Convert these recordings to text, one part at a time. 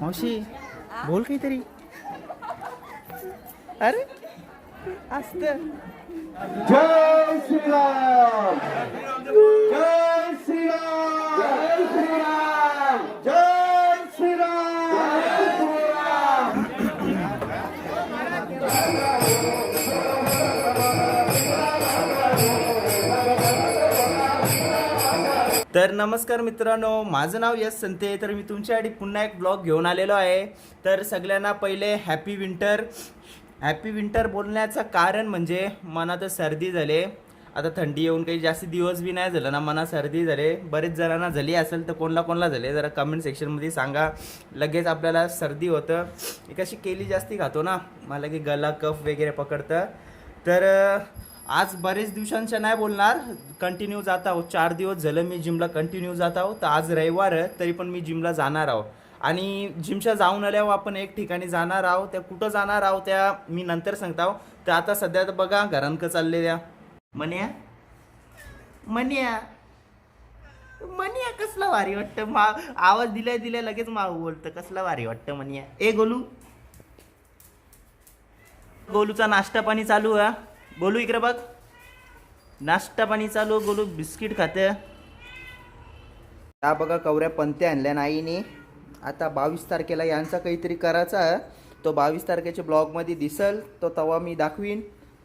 मावशी बोल काहीतरी. अरे असत. जय श्रीराम. जय श्रीराम. तर नमस्कार मित्रांनो माझं नाव यश संते तर मी तुमच्यासाठी पुन्हा एक ब्लॉग घेऊन आलेलो आहे. तर सगळ्यांना पहिले हॅपी विंटर हॅपी विंटर बोलण्याचं कारण म्हणजे मनात सर्दी झाले. आता थंडी येऊन काही जास्त दिवस बी नाही झालं ना मनात सर्दी झाले. बरेच जणांना झाली असेल तर कोणला कोणला झाले जरा कमेंट सेक्शनमध्ये सांगा. लगेच आपल्याला सर्दी होतं. एक अशी केली जास्ती खातो ना मला की गला कफ वगैरे पकडतं. तर आज बरेच दिवसांच्या नाही बोलणार. कंटिन्यू जात आहो चार दिवस झालं मी जिमला कंटिन्यू जात आहोत. तर आज रविवार आहे, तरी पण मी जिमला जाणार आहो आणि जिमच्या जाऊन आल्यावर आपण एक ठिकाणी जाणार आहो त्या कुठं जाणार आहो त्या मी नंतर सांगता आहो तर आता सध्या तर बघा घरांक चालले त्या मन्या? मन्या? मन्या कसला भारी वाटतं. मा आवाज दिल्या दिल्या लगेच माऊ बोलतं. कसला भारी वाटतं मनिया. ए गोलू. गोलूचा नाश्ता पाणी चालू आहे गोलू इकडे बघ. नाश्ता पाणी चालू गोलू बिस्किट खाते. त्या बघा कवऱ्या पंत्या आणल्या नाईने आता बावीस तारखेला यांचा काहीतरी करायचा तो बावीस तारखेच्या ब्लॉगमध्ये दिसल तो तवा मी दाखवीन.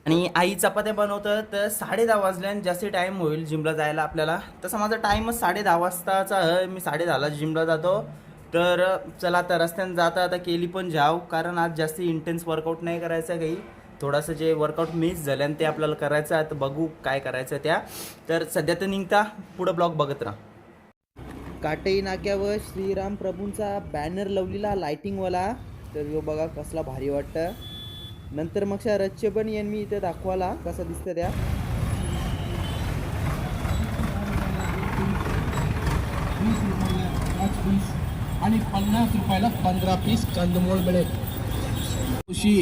आणि आई चपात्या बनवतं तर साडे दहा वाजल्यान जास्ती टाईम होईल जिमला जायला आपल्याला. तसा माझा टाईमच साडे दहा वाजताचा आहे. मी साडे दहाला जिमला जातो. तर चला आता रस्त्याने जाता आता केली पण जाव कारण आज जास्ती इंटेन्स वर्कआउट नाही करायचं काही. थोडंसं जे वर्कआउट मिस झालं आणि ते आपल्याला करायचं आहे तर बघू काय करायचं त्या. तर सध्या तर निघता पुढं ब्लॉग बघत राहा. काटई नाक्यावर श्रीराम प्रभूंचा बॅनर लावलेला लाइटिंगवाला तर यो बघा कसला भारी वाटतं. नंतर मग रच्चे पण येईन मी इथे दाखवाला कसं दिसतं त्या. आणि पन्नास रुपयाला पंधरा पीस कंदमूळ मिळेल. खुशी.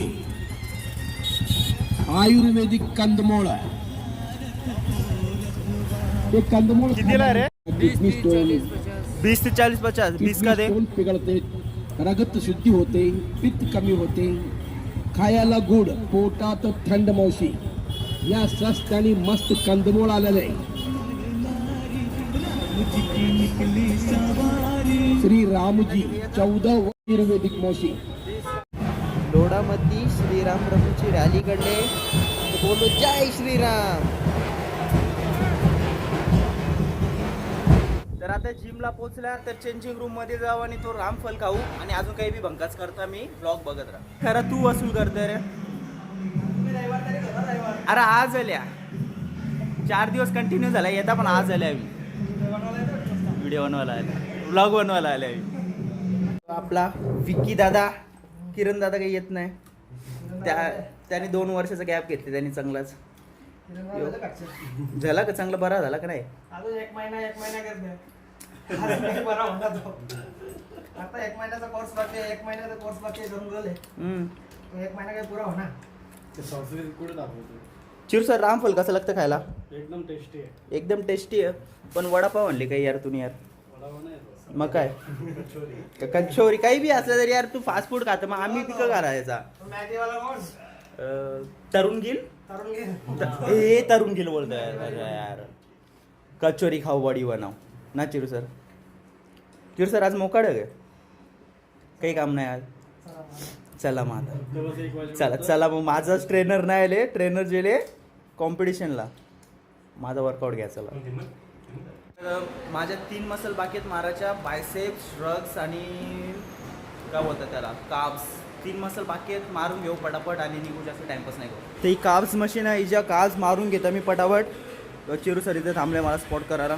आयुर्वेदिक कंदमूळ ते कंदमूळ कितीला रे? बीस ते चाळीस पचास बीस का दे पिघळते रगत शुद्धी होते पित्त कमी होते खायला गुड पोटात थंड मावशी या स्वस्त आणि मस्त कंदमूळ आलेले श्री रामजी चौदा आयुर्वेदिक मावशी बारामती श्रीराम प्रभूची रॅली काढले बोलू बोलो जय श्रीराम. तर आता जिमला पोहोचला तर चेंजिंग रूममध्ये जाऊ आणि तो रामफल खाऊ. आणि अजून काही बी भंकाच करता मी ब्लॉग बघत राहा. खरं तू वसूल करते रे. अरे आज आल्या. चार दिवस कंटिन्यू झाला येता पण आज आल्या व्हिडिओ बनवायला आल्या. ब्लॉग बनवायला आल्या आपला विक्की दादा किरण दादा काही येत नाही. त्या त्याने दोन वर्षाचा गॅप घेतले त्यांनी चांगलाच. झाला का चांगला बरा झाला का नाही? अजून एक महिना एक महिना करते बरा तो. आता एक महिन्याचा कोर्स बाकी आहे, एक महिन्याचा कोर्स बाकी आहे, जमून गेले हम्म. तो एक महिना काही पुरा होणार. चिर सर रामफल कसं लागतं खायला? एकदम टेस्टी आहे. एकदम टेस्टी आहे. पण वडापाव आणले काही यार तुम्ही यार? वडापाव नाही. मग काय? कचोरी. काही बी असलं तरी यार तू फास्ट फूड खातो. मग आम्ही पिकं करायचा तरुण गिल? हे तरुण गिल बोलतो यार. कचोरी खाऊ बॉडी बनाव. ना चिरू सर? चिरू सर आज मोकाड आहे? काही काम नाही आज. चला मग आता. चला चला मग. माझाच ट्रेनर नाही आले. ट्रेनर गेले कॉम्पिटिशनला माझा वर्कआउट घ्या चला. माझ्या तीन मसल बाकी आहेत मारायच्या बायसेप्स ड्रग्स आणि काय बोलतात त्याला? काब्स तीन मसल बाकी आहेत मारून घेऊ पटापट आणि निघू जास्त टाइमपास नाही करू. ते ही काब्स मशीन आहे हिच्या काब्स मारून घेतो मी पटापट. चिरू सर इथे थांबले मला स्पॉट करायला.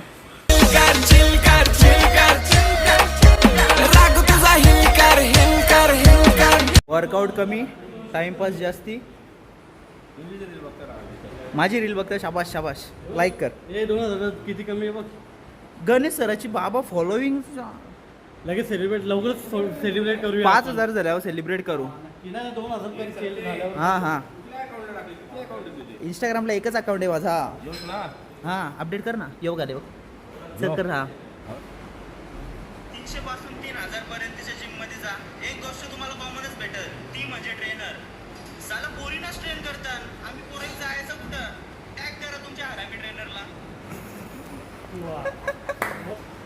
वर्कआउट कमी टाइमपास जास्ती. माझी रील बघता शाबाश शाबाश लाईक कर. ए दोन हजार किती कमी आहे बघ. गणेश सराची बाबा फॉलोईंग लगेच सेलिब्रेट लवकरच सेलिब्रेट करू पाच हजार झाल्यावर सेलिब्रेट करू. हा हा. हां हां इंस्टाग्रामला एकच अकाउंट आहे माझा. हां अपडेट कर ना. येऊ का देऊ कर हा. तीनशे पासून तीन हजार जिममध्ये जा. एक गोष्ट तुम्हाला कॉमनच ती म्हणजे ट्रेनर पोरीनाच ट्रेन करतात. आम्ही पोरी जायचं कुठं? टॅग करा तुमच्या हरामी ट्रेनरला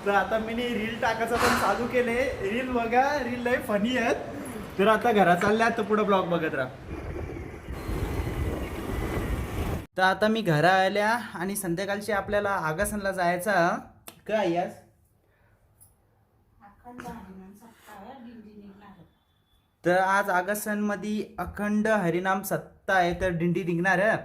तर आता मी रील टाकायचं पण चालू केले. रील बघा रील लय फनी आहेत. तर आता घरात चालल्या तर पुढे ब्लॉग बघत राहा. तर आता मी घरा आल्या आणि संध्याकाळची आपल्याला आगासनला जायचा. काय यास तर आज आगासनमध्ये अखंड हरिनाम सत्ता आहे तर दिंडी निघणार आहे.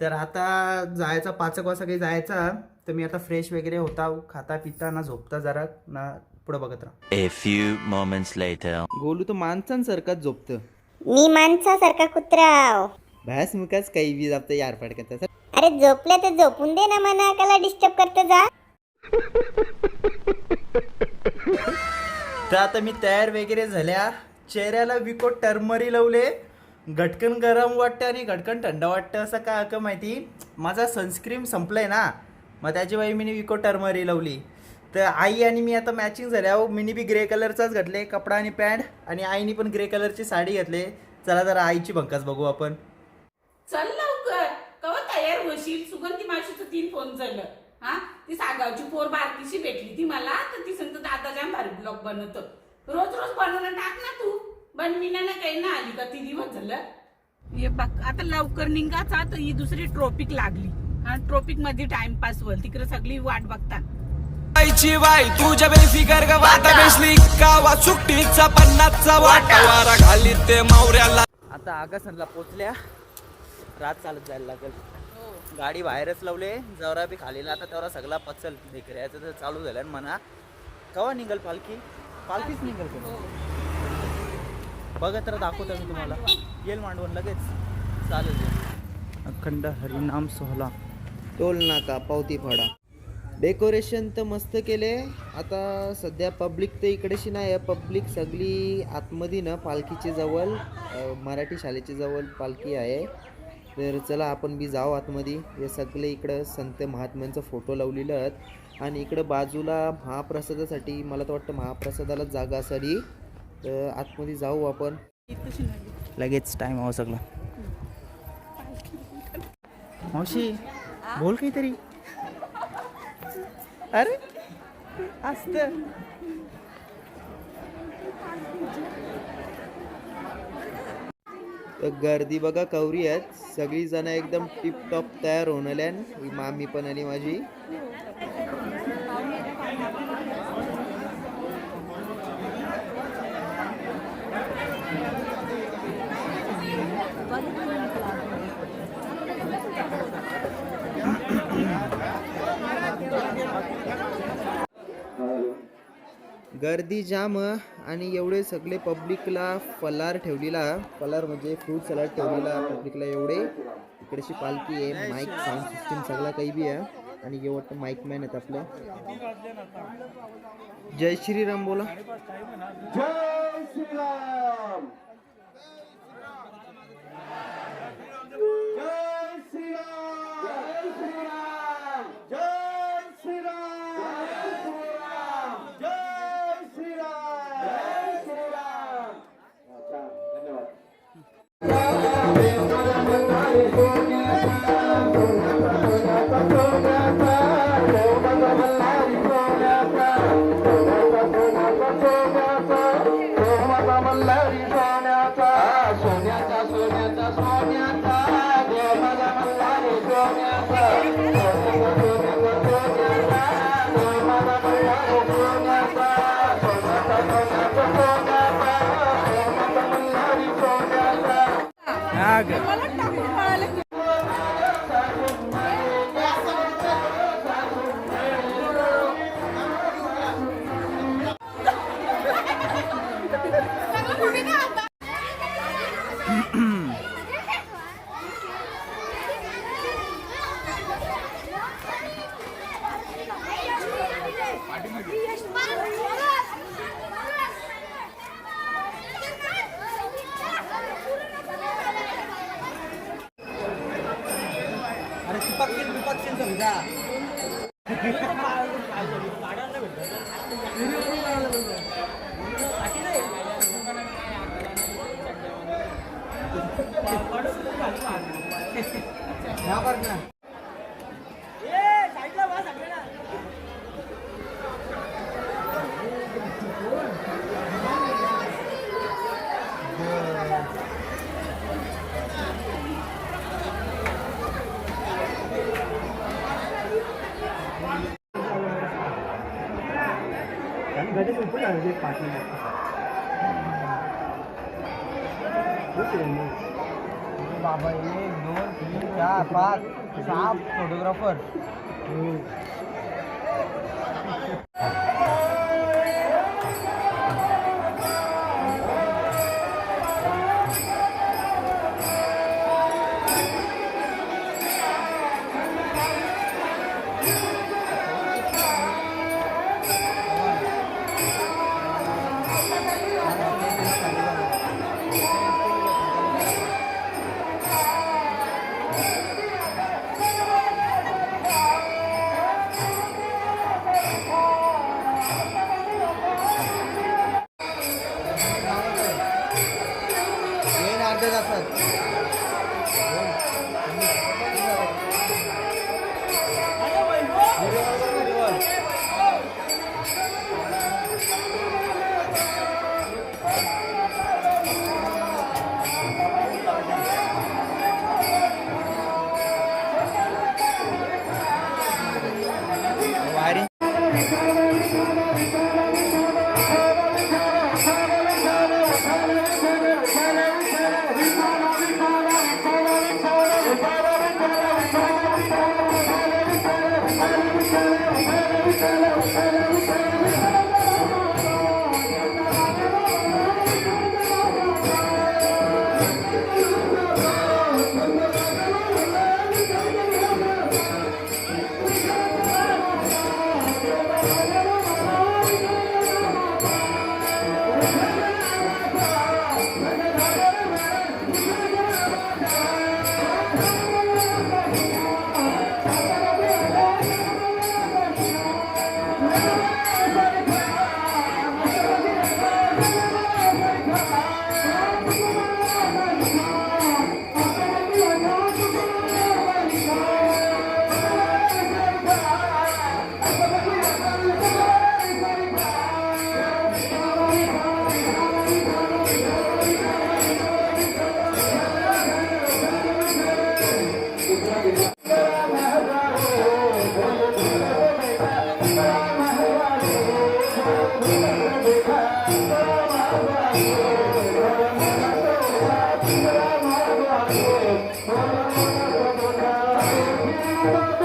तर आता जायचा पाच एक वाजता काही जायचा. तर मी आता फ्रेश वगैरे होता खाता पिता ना झोपता जरा ना पुढे बघत राहा. A few moments later. Golu तर माणसांसारखाच झोपतं. मी माणसासारखा कुत्रा भॅस मुकाच काही बी जापतं यार पडकत अरे झोपले तर झोपून दे ना मना काला डिस्टर्ब करते जा. तर आता मी तयार वगैरे झाल्या चेहऱ्याला विको टर्मरी लावले. घटकन गरम वाटतं आणि घटकन थंड वाटतं असं का का माहिती? माझा सनस्क्रीम संपलाय ना. मग त्याची बाई मी विको टर्मरी लावली. तर आई आणि मी आता मॅचिंग झाल्या अहो मिनी बी ग्रे कलरचाच घातले कपडा आणि पॅन्ट आणि आईनी पण ग्रे कलरची साडी घातले. चला जरा आईची भंकाच बघू आपण. चल लवकर. कवा तयार होशील? सुगंधी मावशीचं तीन फोन झालं. हा? ती सागावची पोर बारकीशी भेटली ती मला तर ती सांगतो दादा जाम भारी ब्लॉग बनवतो. रोज रोज बनवणं टाक ना तू. बनविना ना काही ना आली का? ती दिवस झालं. हे बघ आता लवकर निघाचा तर ही दुसरी ट्रॉपिक लागली. हा ट्रॉपिकमध्ये टाइमपास होईल. तिकडे सगळी वाट बघतात. बाई तुझ्या बेफिकर ग वाता बेसली. गावा सुट्टीचा पन्नासचा वाटा. वारा घाली ते मावऱ्याला. आता आगासनला पोचल्या रात चालत जायला लागेल. गाडी बाहेरच लावले. जवरा बी खालीला आता तेवढा सगळा पचल. ढेकऱ्याचं तर चालू झालं ना म्हणा. कवा निघल पालखी? पालखीच निघल का? बघा तर दाखवतो मी तुम्हाला. येईल मांडवण लगेच. चालेल. अखंड हरिनाम सोहळा. टोल नाका पावती फाडा. डेकोरेशन तर मस्त केले. आता सध्या पब्लिक तर इकडेशी नाही आहे पब्लिक सगळी आतमध्ये ना पालखीची जवळ मराठी शाळेची जवळ पालखी आहे. तर चला आपण बी जाऊ आतमध्ये. हे सगळे इकडं संत महात्म्यांचा फोटो लावलेलं आहेत. आणि इकडं बाजूला महाप्रसादासाठी मला तर वाटतं महाप्रसादाला जागा असावी. तर आतमध्ये जाऊ आपण. लगेच टाईम हवा सगळा. मावशी बोल काहीतरी. अरे असत. गर्दी बघा कवरी आहेत. सगळी जण एकदम टिपटॉप तयार होऊन आल्या मामी पण आली माझी. गर्दी जाम आणि एवढे सगळे पब्लिकला फलार ठेवलेला. फलार म्हणजे फ्रूट सलाड ठेवलेला पब्लिकला एवढे. इकडेशी पालखी आहे माईक साऊंड सिस्टीम सगळा काही बी आहे. आणि हे वाटतं माईक मॅन आहेत आपलं. जय श्रीराम बोला. जय श्रीराम! आग 뒷박질 뒷박질 소리다 நான் பாருங்க बाबा एक दोन तीन चार पाच सहा फोटोग्राफर Amen.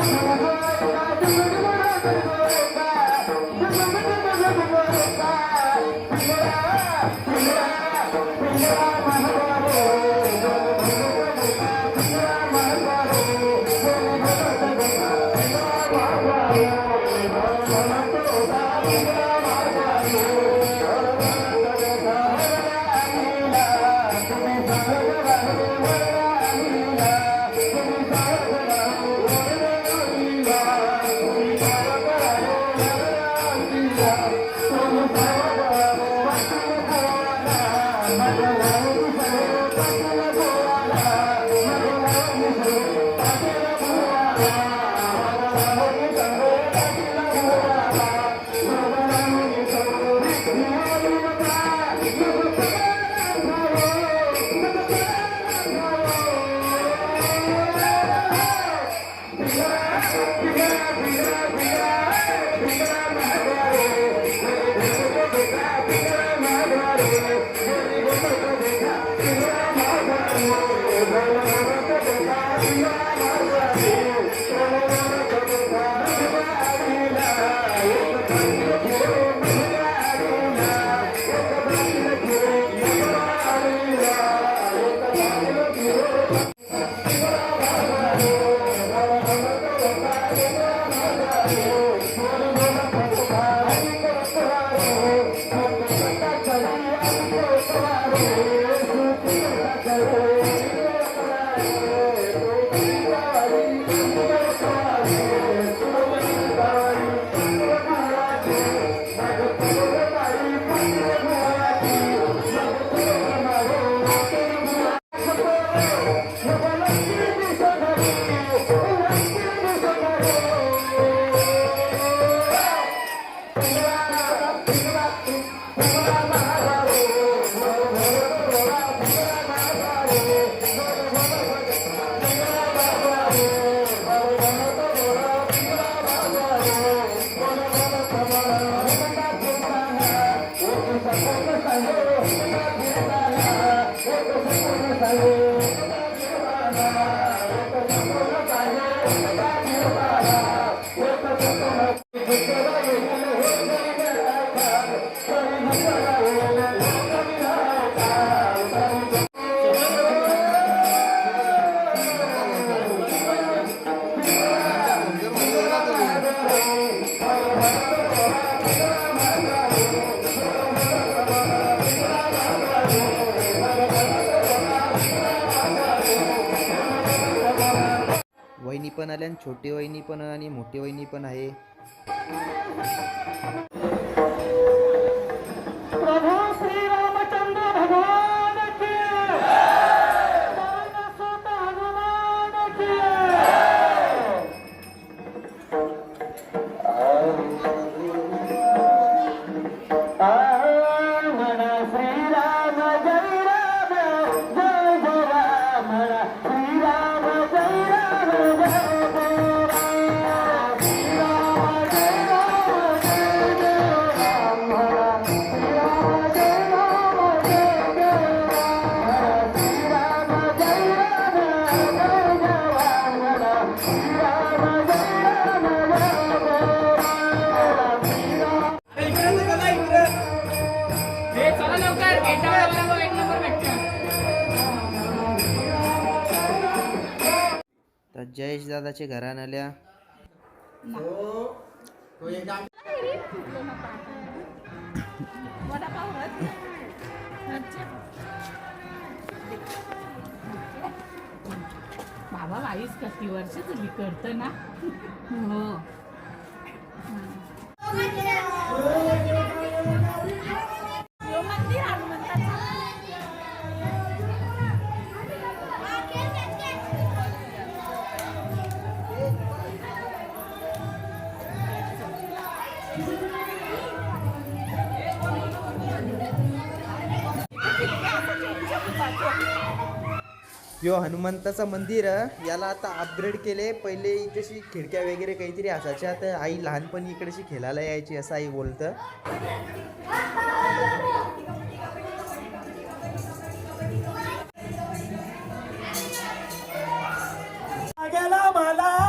Yeah. पण आल्या आणि छोटी वहिनी पण आणि मोठी वहिनी पण आहे. प्रभू जयेश दादाचे घरान आल्या. बाबा बाईस किती वर्ष तुझी करतं ना? हो. यो मंदिर यो हनुमंताचं मंदिर याला आता अपग्रेड केले. पहिले इथेशी खिडक्या वगैरे काहीतरी असायच्या. तर आई लहानपणी इकडेशी खेळायला यायची असं आई बोलतं. मला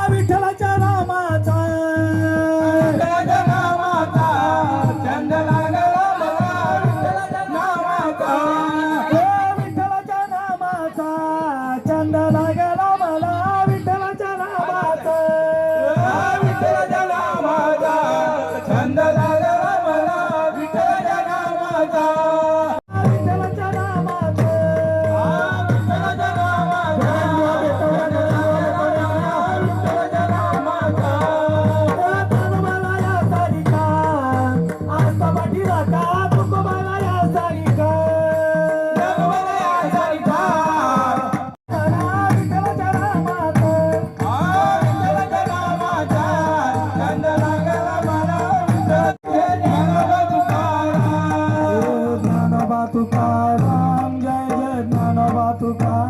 ज्ञानोबा तुकाराम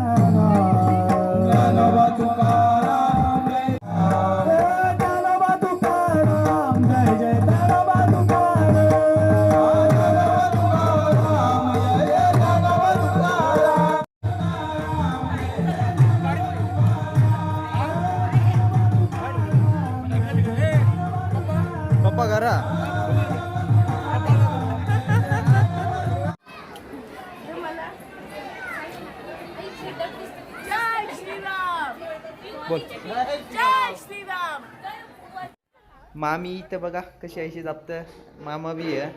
इथं बघा कशी ऐशी जापत मामा बी आहे.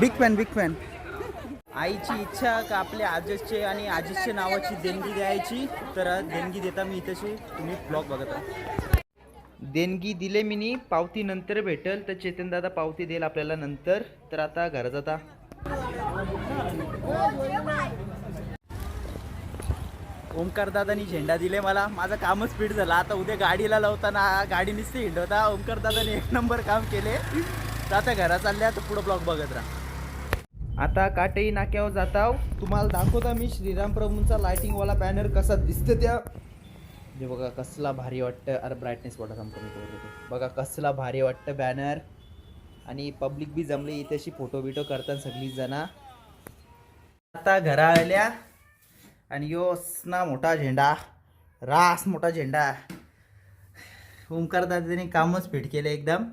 बिग फॅन बिग फॅन आईची इच्छा का आपल्या आजसचे आणि आजीसचे नावाची देणगी द्यायची? तर देणगी देता मी इथेशी. तुम्ही ब्लॉग बघत राहा. देणगी दिले मिनी पावती नंतर भेटेल. तर चेतन दादा पावती देईल आपल्याला नंतर. तर आता घरात जाता ओमकार दादानी झेंडा दिले मला. माझं कामच स्पीड झालं. आता उद्या गाडीला लावताना गाडी निसती हिंडवता. ओमकार दादाने एक नंबर काम केले. तर आता घरा चालले आता पुढं ब्लॉग बघत राहा. आता काटेई नाक्यावर जाताव. तुम्हाला दाखवता मी श्रीराम प्रभूंचा लाइटिंगवाला बॅनर कसा दिसतं त्या. म्हणजे बघा कसला भारी वाटतं अरे ब्राईटनेस वाटत कमी करत बघा कसला भारी वाटतं बॅनर आणि पब्लिक बी जमली. इथे अशी फोटो बिटो करतात सगळी जणा. आता घरा आल्या. आणि योसना मोठा झेंडा रास मोठा झेंडा. ओंकार दादाने कामच फिट केलं एकदम.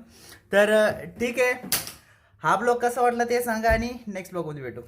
तर ठीक आहे. हा ब्लॉग कसा वाटला ते सांगा आणि नेक्स्ट ब्लॉगमध्ये भेटू.